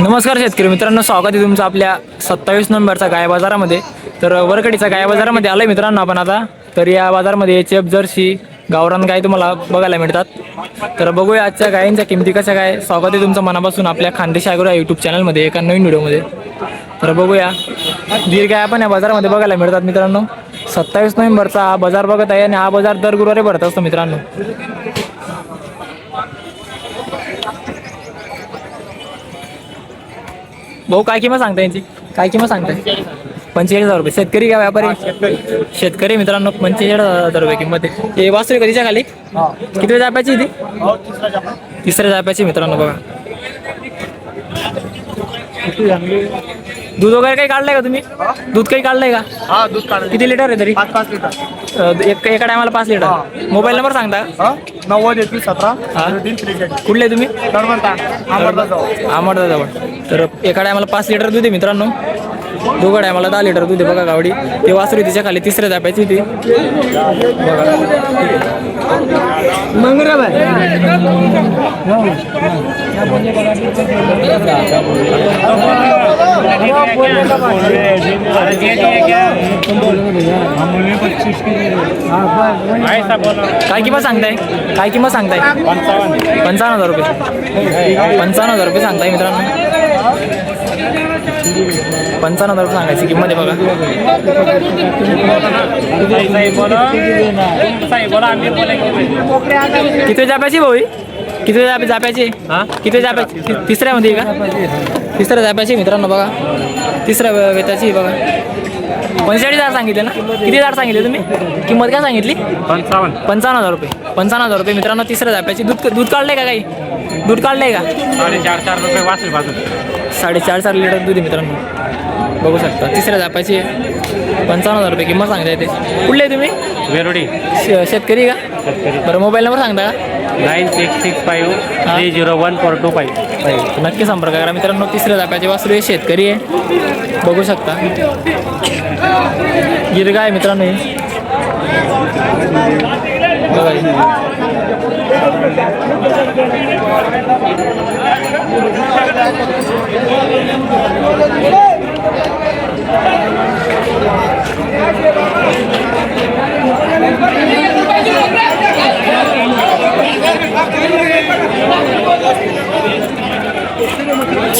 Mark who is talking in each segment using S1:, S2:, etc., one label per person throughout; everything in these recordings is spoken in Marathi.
S1: नमस्कार शेतकरी मित्रांनो स्वागत आहे तुमचं आपल्या सत्तावीस नंबरचा गाय बाजारामध्ये. तर वरकडीचा गाय बाजारामध्ये आलं मित्रांनो आपण आता. तर या बाजारामध्ये चेप जर्सी गावरान गाय तुम्हाला बघायला मिळतात. तर बघूया आजच्या गायींच्या किमती कशा काय. स्वागत आहे तुमचं मनापासून आपल्या खानदेश ॲग्रो या यूट्यूब चॅनलमध्ये एका नवीन व्हिडिओमध्ये. तर बघूया. गीर गाय आपण या बाजारामध्ये बघायला मिळतात मित्रांनो. सत्तावीस नोव्हेंबरचा हा बाजार बघत आहे आणि हा बाजार दर गुरुवारी भरत असतो मित्रांनो. भाऊ काय किंमत सांगता यांची? काय किंमत सांगताय? पंचेचाळीस हजार रुपये. शेतकरी का व्यापारी? शेतकरी. मित्रांनो पंचेचाळीस हजार रुपये किंमत आहे. हे वास्तू कधीच्या खाली? किती जाप्याची ती? तिसऱ्या जाप्याची. मित्रांनो बघा. दूध वगैरे काही काढलंय का तुम्ही? दूध काही काढलंय का?
S2: हा दूध
S1: किती लिटर आहे तरी? एक एका टायमाला पाच लिटर. मोबाईल नंबर सांगता?
S2: हा? नव्वद एकवीस सतरा. तीन
S1: कुठले तुम्ही?
S2: दरमंता अमरदास
S1: अमरदाजवळ तर एका टायमाला पाच लिटर दूध आहे मित्रांनो. दोघं टायमाला दहा लिटर दूध आहे बघा गावडी. ते वासरू तिच्या खाली तिसऱ्या दाप्याची ती बघा. काय किंमत सांगताय? काय किंमत सांगताय? पंचावन्न हजार रुपये. पंचावन्न हजार रुपये सांगताय मित्रांनो. पंचावन्न हजार रुपये सांगायची किंमत आहे बघा. किती जाप्याची भाऊ? किती जाप जाप्याची? किती जाप्याची तिसऱ्यामध्ये आहे का? तिसऱ्या जाप्याची मित्रांनो बघा. तिसऱ्या वेताची आहे बघा. पंचेचाळीस हजार सांगितले ना? किती हजार सांगितले तुम्ही? किंमत काय सांगितली?
S2: पंचावन्न.
S1: पंचावन्न हजार रुपये. पंचावन्न हजार रुपये. मित्रांनो तिसऱ्या जाप्याची. दूध दूध काढलंय का काही? दूध काढलंय का?
S2: साडेचार चार रुपये वाचले बाजू
S1: साडेचार चार लिटर दूध आहे मित्रांनो. बघू शकता. तिसऱ्या जापाची आहे पंचावन्न हजार रुपये किंमत सांगता येते कुठले आहे तुम्ही?
S2: वेरोडी.
S1: शेतकरी का? बरं मोबाईल नंबर सांगता का?
S2: Nine six six five three zero one four two five.
S1: नक्की संपर्क करा मित्रांनो तिसऱ्या जाप्याचे वासरू हे शेतकरी आहे. बघू शकता. गिरगा आहे मित्रांनो हे. बघा हे.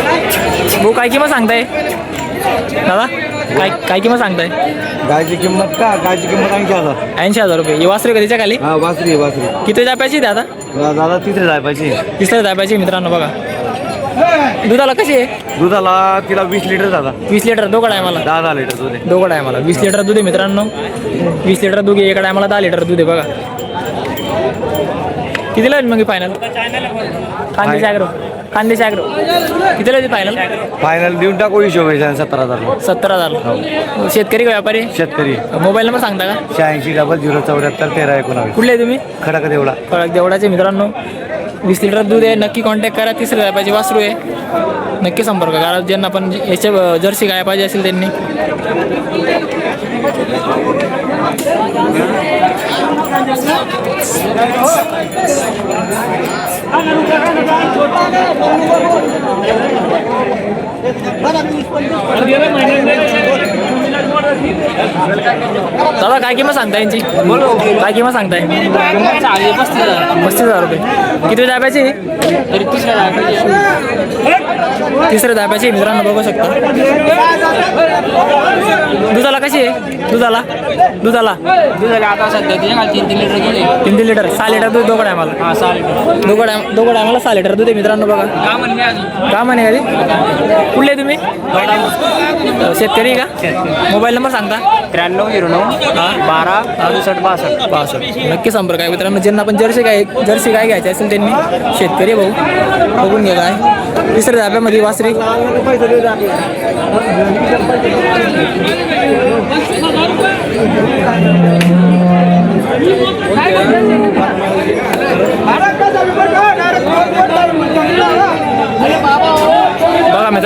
S1: भाऊ काय किंमत सांगताय? दादा काय काय किंमत सांगताय?
S3: गायची किंमत का? गायची किंमत ऐंशी हजार.
S1: ऐंशी हजार रुपये. ही वासरू कधीच्या खाली?
S3: हा वासरी आहे, वासरी.
S1: किती जाप्याची दादा?
S3: दादा तिसरे जाय पाहिजे
S1: तिसऱ्या जाप्याची मित्रांनो बघा. दुधाला कशी आहे?
S3: दुधाला तिला वीस लिटर दादा.
S1: वीस लिटर दोघं टायमाला
S3: दहा दहा लिटर दूध आहे.
S1: दोघं टायमाला वीस लिटर दूध आहे मित्रांनो. वीस लिटर दूध आहे एका टायमाला दहा लिटर दूध आहे बघा. कितीला होईल मग फायनल कांदेचे ॲग्रो कांदेचे ॲग्रो कितीला होती फायनल
S3: फायनल देऊन टाकू हिशोब सत्तर हजार.
S1: सत्तर हजार. शेतकरी का व्यापारी?
S3: शेतकरी.
S1: मोबाईल नंबर सांगता का?
S3: शहाऐंशी डबल झिरो चौऱ्याहत्तर तेरा एकोणावीस.
S1: कुठले आहे तुम्ही?
S3: खडक देवळा.
S1: कळक देवडाचे मित्रांनो. वीस लिटर दूध आहे नक्की कॉन्टॅक्ट करा. तिसऱ्या गाय पाहिजे वासरू आहे. नक्की संपर्क करा. ज्यांना पण याच्या जर्सी गाय पाहिजे असेल त्यांनी. Para दादा काय किंमत सांगताय यांची? बोलो काय किंमत सांगताय? पस्तीस हजार रुपये. किती दाब्याची तिसऱ्या दाब्याची मित्रांनो बघू शकता. दुधाला कशी आहे? दुधाला? दुधाला?
S4: दुधाला आता सध्या तीन तीन लिटर. गेले
S1: तीन तीन लिटर सहा लिटर दूध दोघं आम्हाला
S4: हा सहा लिटर
S1: दोघं टायम दोघं टायमाला सहा लिटर दूध आहे मित्रांनो बघा.
S4: का म्हणले
S1: का म्हणे आधी? कुठले तुम्ही? शेतकरी का? मोबाईल नंबर सांगता?
S4: त्र्याण्णव झिरो नऊ बारा अडुसष्ट बासष्ट.
S1: पासष्ट नक्की संपर्क आहे मित्रांनो. ज्यांना पण जर्सी गाय जर्सी गाय घ्यायची असेल त्यांनी शेतकरी आहे भाऊ बघून घ्या काय तिसऱ्या धाब्यामध्ये वासरी. बघा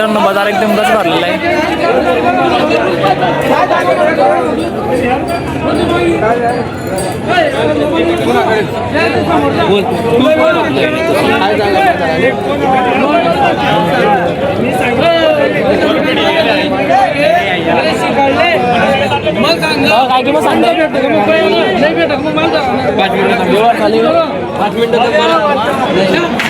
S1: मित्रांनो बाजार एकदम गच भरलेला आहे. पाच मिनिटं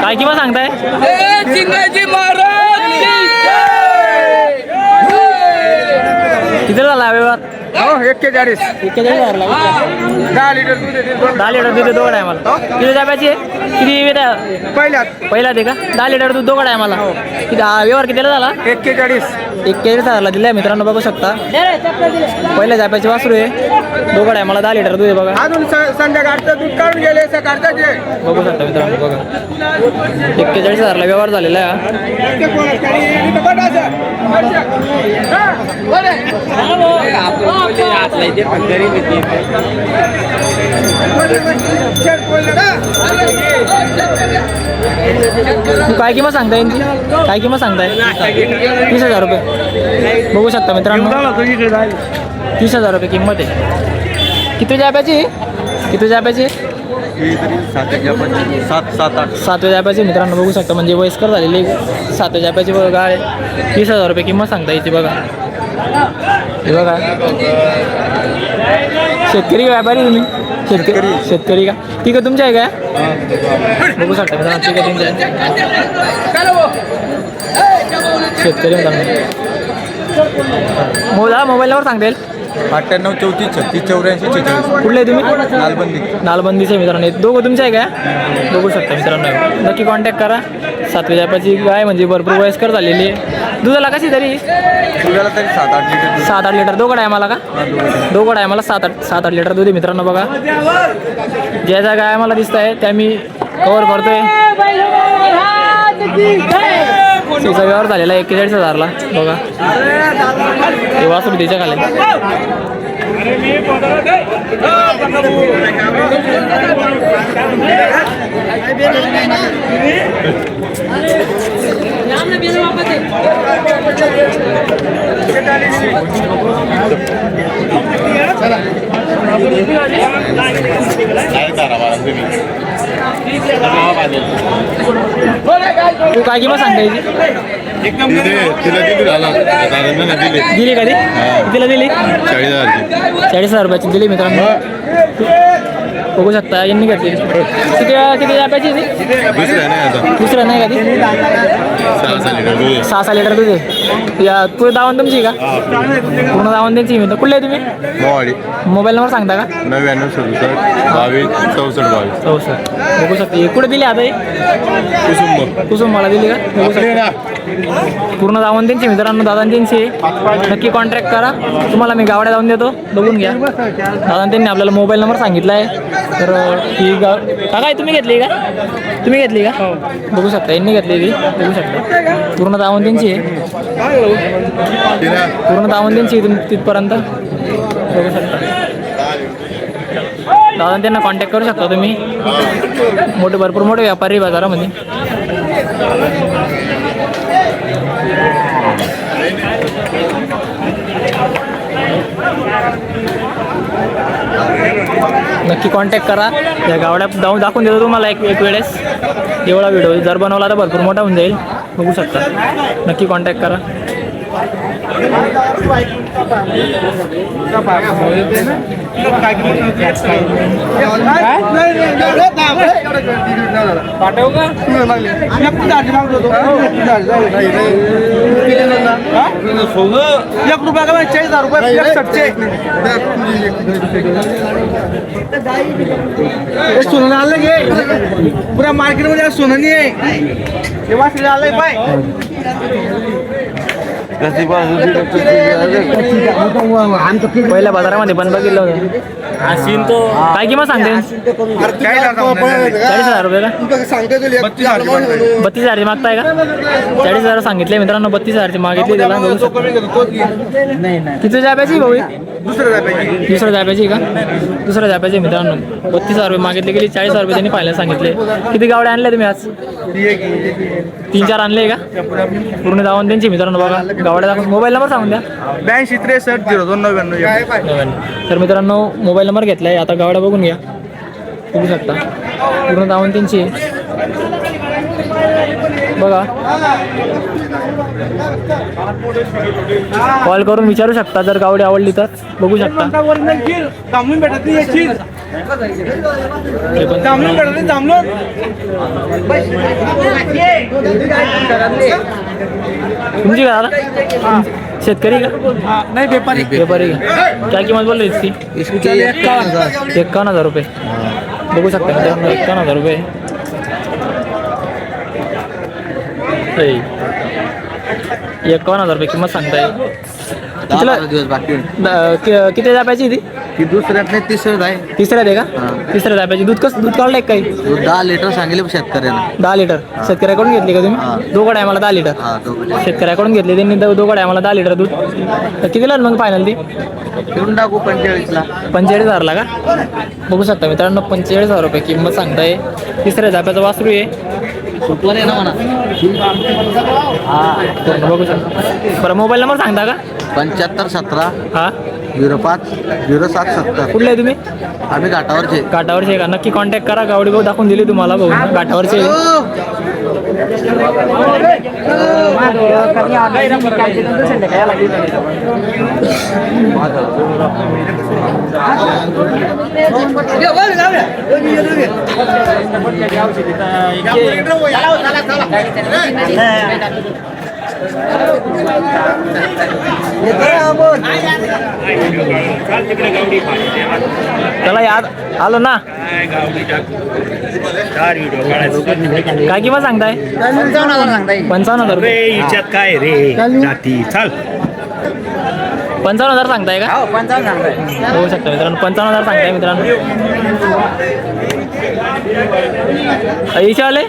S1: काय किंमत सांगताय? किती झाला व्यवहार
S3: एक्केचाळीस
S1: एक्केचाळीस हजारला
S3: दहा लिटर दूध येते
S1: दहा लिटर दूध दोघड आहे मला किती आहे? किती वेळ
S3: पहिल्यात.
S1: पहिला ते का? दहा लिटर दूध दोघड आहे मला किती हा व्यवहार कितीला झाला
S3: एक्केचाळीस
S1: एक्केचाळीस हजारला दिलाय मित्रांनो बघू शकता. पहिल्या जाब्याची वासरू आहे. दोघड आहे मला दहा लिटर दूध आहे बघा.
S3: अजून संध्याकाळचं दूध काढून गेले सकाळचं जे.
S1: बघू शकता मित्रांनो बघा. एक्केचाळीस हजारला व्यवहार झालेला आहे तू काय किंमत सांगताय? काय किंमत सांगताय? तीस हजार रुपये. बघू शकता मित्रांनो. तीस हजार रुपये किंमत आहे. किती जाब्याची किती जाब्याची
S3: सात सात आठ.
S1: सातव्या जाब्याची मित्रांनो बघू शकता म्हणजे वयस्कर झालेली सातव्या जाब्याची बघा आहे. तीस हजार रुपये किंमत सांगता याची बघा. हे बघा. शेतकरी का व्यापारी तुम्ही? शेतकरी शेतकरी. का? ती का तुमची आहे का? बघू शकता मित्रांनो ती का तुमची आहे शेतकरी मित्रांनो मोबाईल मोबाईलवर सांगता. येईल
S3: अठ्ठ्याण्णव चौतीस छत्तीस चौऱ्याऐंशी छेचाळीस.
S1: कुठले आहे तुम्ही?
S3: लालबंदी
S1: नालबंदीचे मित्रांनो. हे दोघं तुमचे आहे का? बघू शकता मित्रांनो. नक्की कॉन्टॅक्ट करा. सातव्या जापाची गाय म्हणजे भरपूर वयस्कर झालेली आहे. दुधाला कशी तरी?
S3: दुधाला तरी सात आठ लिटर दूध.
S1: सात आठ लिटर. दोघड आहे मला का? दोघड आहे मला सात आठ सात आठ लिटर दूध आहे मित्रांनो बघा. ज्या ज्या गाय मला दिसत आहे त्या मी कवर करतोय. तिचा व्यवहार झालेला एक्केचाळीस हजारला. बघा. हे वासरू तिच्या खाली तू काय किंमत सांगता याची?
S5: तिला दिली झाला दादांना दिले.
S1: दिली का ती? तिला दिली?
S5: चाळीस हजारची
S1: चाळीस हजार रुपयाची दिली मित्रांनो. बघू शकता यांनी घेतली. किती किती
S5: दुसरं नाही आता.
S1: नाही का ती?
S5: सहा सहा लिटर दूध आहे.
S1: या पूर्ण दावण तुमची का? पूर्ण दावण त्यांची मित्र कुठले आहे तुम्ही?
S5: मोवाडी
S1: मोबाईल नंबर सांगता का?
S5: नव्याण्णव सदुसष्ट बावीस चौसष्ट बावीस.
S1: सर बघू शकता. हे कुठे दिली आता हे?
S5: कुसुंब.
S1: कुसुम मला दिली का? बघू शकता. पूर्ण दावण त्यांची मित्रांनो. दादा त्यांची आहे. नक्की कॉन्टॅक्ट करा. तुम्हाला मी गावड्या जाऊन देतो. बघून घ्या. दादा त्यांनी आपल्याला मोबाईल नंबर सांगितला आहे. तर अं, ही गाव काका तुम्ही घेतली का? तुम्ही घेतली का? बघू शकता. यांनी घेतली ती. बघू शकता. पूर्ण दावण त्यांची आहे. पूर्ण दावण आहे तिथपर्यंत. बघू शकता दादा त्यांना कॉन्टॅक्ट करू शकता तुम्ही? मोठे भरपूर मोठे व्यापारी बाजारामध्ये. नक्की कॉन्टॅक्ट करा. या गावड्यात जाऊन दाखवून देतो तुम्हाला एक एक वेळेस. एवढा व्हिडिओ जर बनवला तर भरपूर मोठा होऊन जाईल. बघू शकता. नक्की कॉन्टॅक्ट करा.
S3: एक रुपया का चाळीस हजार रुपये एकसष्टचे हे सोनं आलं गे पुऱ्या मार्केटमध्ये सोनानी सोनं आहे तेव्हा आलंय पाय
S1: पहिल्या बाजारामध्ये पण बघितलं होतं.
S2: आशीन तो
S1: काय किंमत सांगते? चाळीस हजार रुपये का बत्तीस हजारची मागताय. का? चाळीस हजार सांगितले मित्रांनो बत्तीस हजारची मागितली त्याला. बघू शकता. किती जाब्याची भाऊ? ही? दुसऱ्या जाब्याची का? दुसऱ्या जाब्याची मित्रांनो. बत्तीस हजार रुपये मागितले गेली चाळीस हजार रुपये त्यांनी पाहायला सांगितले. किती गावडे आणले तुम्ही आज? तीन चार आणले का? पूर्ण जाऊन त्यांची मित्रांनो बघा. गावड्या दाखवून मोबाईल नंबर सांगून द्या.
S3: ब्याऐंशी त्रेसष्ट झिरो दोन नव्याण्णव
S1: नव्याण्णव. तर मित्रांनो मोबाईल नंबर आहे आता गावड्या बघून घ्या. बघू शकता. पूर्ण दावून त्यांची. बघा. कॉल करून विचारू शकता. जर गावडी आवडली तर. बघू शकता.
S3: नाही जांभळून
S1: तुमची दादा शेतकरी का?
S3: नाही व्यापारी
S1: व्यापारी काय किंमत बोलली इसकी एकावन्न हजार रुपये. बघू शकता मित्रांनो एकावन्न हजार रुपये. एकावन्न हजार रुपये किंमत सांगताय. कितीला द- कि- किती जाप्याची ती?
S4: ती दुसऱ्यात नाही तिसऱ्यात आहे.
S1: तिसऱ्या आहे का? तिसऱ्या जाप्याची दूध कसं दूध काढलंय का काही?
S4: दूध दहा लिटर सांगितले शेतकऱ्याला.
S1: दहा लिटर. शेतकऱ्याकडून घेतली का तुम्ही? दोघं आहे मला दहा लिटर.
S4: हा
S1: शेतकऱ्याकडून घेतली. त्यांनी दो- दोघं आहे मला दहा लिटर दूध. तर कितीला मग फायनल ती?
S4: घेऊन टाकू पंचेचाळीसला
S1: पंचेचाळीस हजारला का? बघू शकता मित्रांनो पंचेचाळीस हजार रुपये किंमत सांगताय. तिसऱ्या जाप्याचा वासरू आहे.
S4: आहे ना म्हणा.
S1: बघू शकता. बरं मोबाईल नंबर सांगता का?
S4: पंच्याहत्तर सतरा.
S1: हा.
S4: झिरो पाच झिरो सात सत्तर.
S1: कुठले आहे तुम्ही?
S4: आम्ही घाटावरचे.
S1: घाटावरचे आहे का? नक्की कॉन्टॅक्ट करा. गावडी भाऊ दाखवून दिली तुम्हाला भाऊ. घाटावरचे. आहे. चला याद आलो ना. काय किंमत सांगताय? पंचावन्न हजार
S2: हिच्यात काय रे जाती चाल
S1: पंचावन्न हजार सांगताय. का होऊ शकता मित्रांनो पंचावन्न हजार सांगताय मित्रांनो. आले?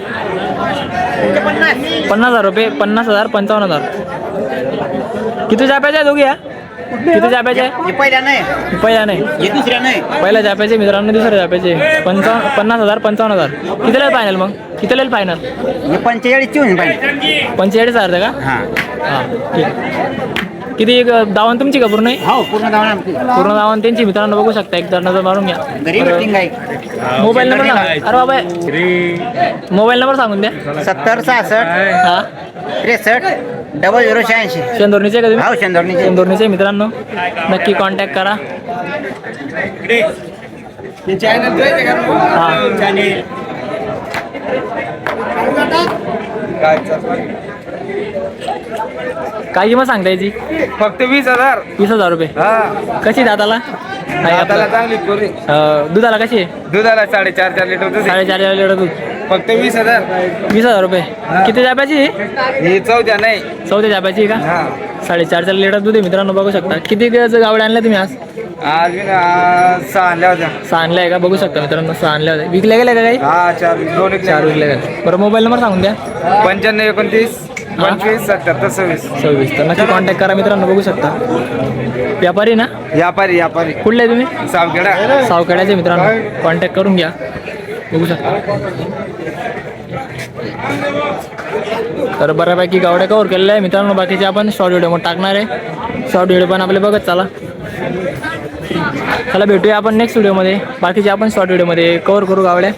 S1: पन्नास हजार रुपये पन्नास हजार पंचावन्न हजार. किती जाप्याचे आहे दोघी या? किती जाप्याचे आहे
S4: पहिल्या नाही.
S1: पहिला नाही.
S4: दुसऱ्या नाही.
S1: पहिल्या जाप्याचे मित्रांनो दुसऱ्या जाप्याचे. पंचावन्न पन्नास हजार पंचावन्न हजार. किती लेल फायनल मग? किती लेल फायनल
S4: पाहिजे
S1: पंचेचाळीस हजार का?
S4: हा.
S1: हां ठीक. किती एक दावण तुमची का पूर्ण? आहे?
S4: हो पूर्ण गाव आमची.
S1: पूर्ण दावण त्यांची. मित्रांनो बघू शकता एक जर नजर मारून घ्या.
S4: आहे
S1: मोबाईल नंबर सांगा. अरे बाबा. मोबाईल नंबर सांगून द्या.
S4: सत्तर सहासष्ट
S1: हा.
S4: त्रेसष्ट डबल झिरो शहाऐंशी.
S1: शेंदोरणीचे का तुम्ही?
S4: हो शेंदोरणीचे.
S1: शेंदोरणीचे मित्रांनो. नक्की कॉन्टॅक्ट करा. हा काय किंमत सांगता याची?
S3: फक्त वीस हजार.
S1: वीस हजार रुपये.
S3: हा.
S1: कशी दाताला? आहे आपलं.
S3: चांगली पोरी.
S1: अं, दुधाला कशी आहे?
S3: दुधाला साडेचार चार लिटर दूध आहे.
S1: साडेचार लिटर दूध.
S3: फक्त वीस हजार.
S1: वीस हजार रुपये. किती जाप्याची
S3: ही चौद्या नाही.
S1: चौथ्या जाप्याची का?
S3: हा.
S1: साडेचार चार लिटर दूध आहे मित्रांनो बघू शकता. किती गावड्या आणल्या तुम्ही आज?
S3: आज मी सहा आणल्या होत्या.
S1: सहा आणल्या आहे का? बघू शकता मित्रांनो सहा आणल्या होत्या. विकल्या गेल्या का काही?
S3: हा चार दोन एक
S1: चार विकल्या गेल्या. बरं मोबाईल नंबर सांगून द्या.
S3: पंच्याण्णव एकोणतीस. पंचवीस सत्याहत्तर सव्वीस.
S1: सव्वीस. तर नक्की कॉन्टॅक्ट करा मित्रांनो बघू शकता. व्यापारी ना?
S3: व्यापारी व्यापारी.
S1: कुठले आहे तुम्ही?
S3: सावखेडा.
S1: सावखेड्याचे मित्रांनो. कॉन्टॅक्ट करून घ्या. बघू शकता. तर बऱ्यापैकी गावड्या कवर केलेल्या आहे मित्रांनो. बाकीचे आपण शॉर्ट व्हिडिओ टाकणार आहे. शॉर्ट व्हिडिओ पण आपले बघत चला. चला भेटूया आपण नेक्स्ट व्हिडिओमध्ये बाकीचे आपण शॉर्ट व्हिडिओमध्ये कवर करू गावड्या